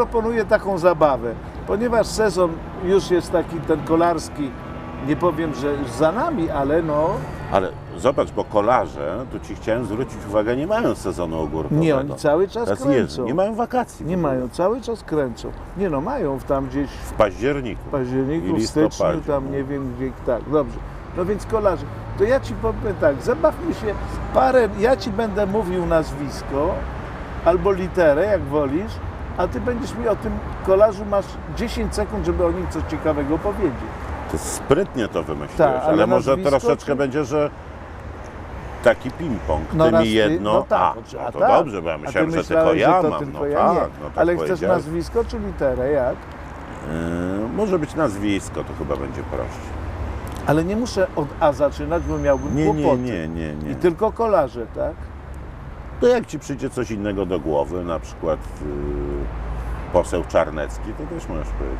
proponuję taką zabawę, ponieważ sezon już jest taki ten kolarski, nie powiem, że za nami, ale no Ale zobacz, bo kolarze, tu ci chciałem zwrócić uwagę, nie mają sezonu ogórkowego. nie, oni cały czas Teraz kręcą. jeżdżą, nie mają wakacji. Nie mają, cały czas kręcą. Nie no, mają tam gdzieś W październiku. w październiku, w styczniu, tam no. nie wiem gdzie, tak, dobrze. No więc kolarze, to ja Ci powiem tak, zabawmy się parę, ja Ci będę mówił nazwisko albo literę, jak wolisz, a Ty będziesz mi o tym kolarzu, masz 10 sekund, żeby o nim coś ciekawego powiedzieć. Ty sprytnie to wymyśliłeś, Tak, ale ale może troszeczkę czy- będzie, że taki ping-pong. No ty mi jedno, no tak, a, no a to tak. dobrze, bo ja A ty myślałem, że tylko ja mam. tylko no ja tak, no tak Ale chcesz nazwisko czy literę, jak? Yy, może być nazwisko, to chyba będzie prościej. Ale nie muszę od A zaczynać, bo miałbym Nie, kłopoty. nie, nie, nie, nie. I tylko kolarze, tak? To jak ci przyjdzie coś innego do głowy, na przykład yy, poseł Czarnecki, to też możesz powiedzieć.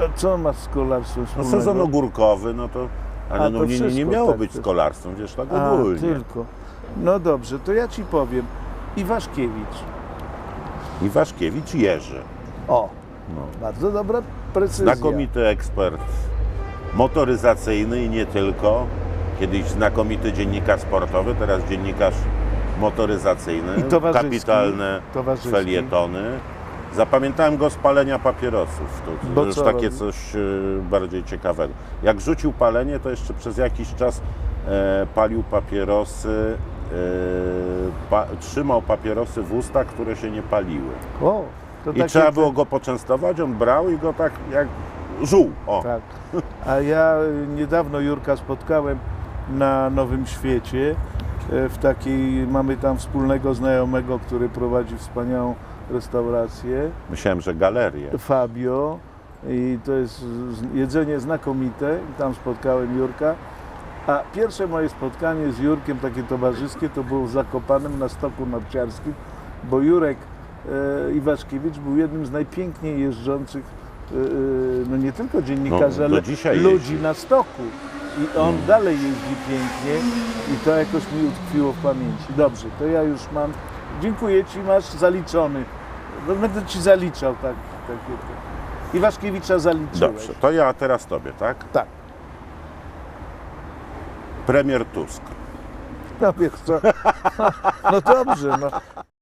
A co ma z kolarstwem No wspólnego? sezon ogórkowy, no to... Ale A, no to nie, nie wszystko, miało tak, być to- z kolarstwem, wiesz, tak A, ogólnie. tylko. No dobrze, to ja Ci powiem. Iwaszkiewicz. Iwaszkiewicz Jerzy. O, No. bardzo dobra precyzja. Znakomity ekspert motoryzacyjny i nie tylko. Kiedyś znakomity dziennikarz sportowy, teraz dziennikarz motoryzacyjny. I towarzyski. Kapitalne Towarzyski. felietony. Zapamiętałem go z palenia papierosów. To, Bo już takie robi? coś e, bardziej ciekawego. Jak rzucił palenie, to jeszcze przez jakiś czas e, palił papierosy, e, pa, trzymał papierosy w ustach, które się nie paliły. O, I trzeba było go poczęstować, on brał i go tak jak żuł. O. Tak. A ja y, niedawno Jurka spotkałem na Nowym Świecie. E, W takiej, mamy tam wspólnego znajomego, który prowadzi wspaniałą restaurację. Myślałem, że galerię. Fabio i to jest jedzenie znakomite. Tam spotkałem Jurka. A pierwsze moje spotkanie z Jurkiem, takie towarzyskie, to było w Zakopanem na stoku narciarskim, bo Jurek e, Iwaszkiewicz był jednym z najpiękniej jeżdżących, e, e, no nie tylko dziennikarzy, No, ale ludzi jeździ. na stoku. I on dalej jeździ pięknie i to jakoś mi utkwiło w pamięci. Dobrze, to ja już mam. Dziękuję Ci, masz zaliczony. No, Będę Ci zaliczał tak, takie. te. Iwaszkiewicza zaliczyłeś. Dobrze, to ja teraz tobie, tak? Tak. Premier Tusk. No wiesz co? No dobrze, no.